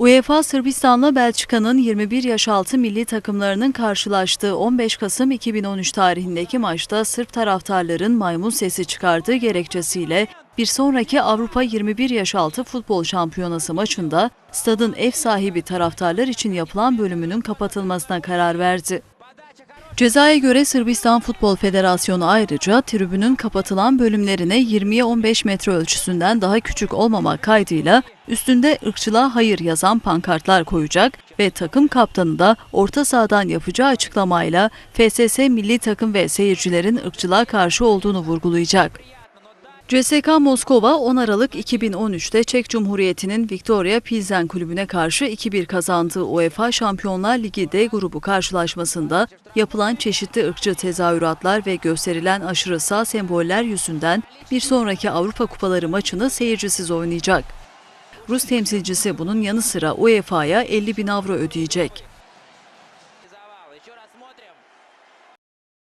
UEFA Sırbistan'la Belçika'nın 21 yaş altı milli takımlarının karşılaştığı 15 Kasım 2013 tarihindeki maçta Sırp taraftarların maymun sesi çıkardığı gerekçesiyle bir sonraki Avrupa 21 yaş altı futbol şampiyonası maçında stadın ev sahibi taraftarlar için yapılan bölümünün kapatılmasına karar verdi. Cezaya göre Sırbistan Futbol Federasyonu ayrıca tribünün kapatılan bölümlerine 20'ye 15 metre ölçüsünden daha küçük olmamak kaydıyla üstünde ırkçılığa hayır yazan pankartlar koyacak ve takım kaptanı da orta sahadan yapacağı açıklamayla FSS milli takım ve seyircilerin ırkçılığa karşı olduğunu vurgulayacak. CSK Moskova 10 Aralık 2013'te Çek Cumhuriyeti'nin Victoria Pilsen kulübüne karşı 2-1 kazandığı UEFA Şampiyonlar Ligi D grubu karşılaşmasında yapılan çeşitli ırkçı tezahüratlar ve gösterilen aşırı sağ semboller yüzünden bir sonraki Avrupa Kupaları maçını seyircisiz oynayacak. Rus temsilcisi bunun yanı sıra UEFA'ya 50 bin avro ödeyecek.